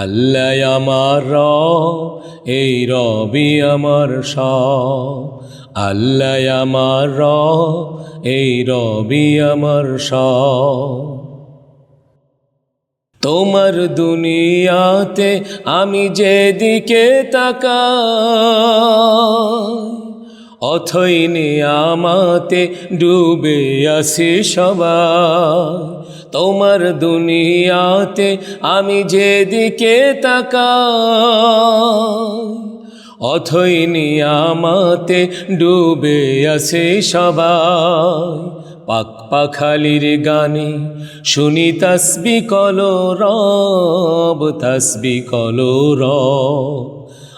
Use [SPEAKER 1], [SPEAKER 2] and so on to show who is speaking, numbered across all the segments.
[SPEAKER 1] আল্লাহ আমার রব, এই রবি আমার সব। আল্লাহ আমার রব, এই রবি আমার সব। তোমার দুনিয়াতে আমি যেদিকে তাকাই, অথই আমাতে ডুবে আসি সবাই। তোমার দুনিয়াতে আমি যেদিকে তাকাই, অথই আমাতে ডুবে আছে সবাই। পাক পাখালির গানে শুনি তসবি কলো রব, তসবি কলো রব।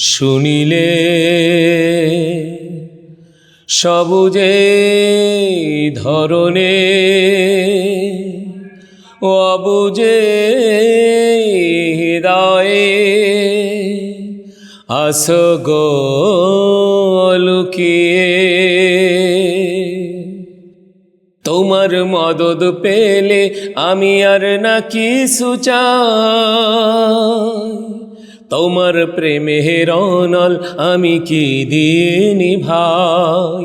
[SPEAKER 1] শুনিলে সবুজে ধরনে অবুজে হৃদয়ে আসগ লুকিয়ে। তোমার মদদ পেলে আমি আর না চাই। তোমার প্রেমে অনল আমি কি দিয়ে নিভাই?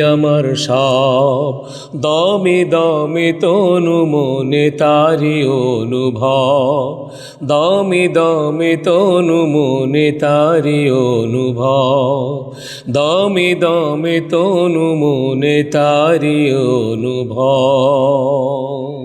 [SPEAKER 1] আমার সব। দমে দমে তনু মনে তারি অনুভব। দমে দমে তনু মনে তারি অনুভব। দমে দমে তনু মনে তারি অনুভব।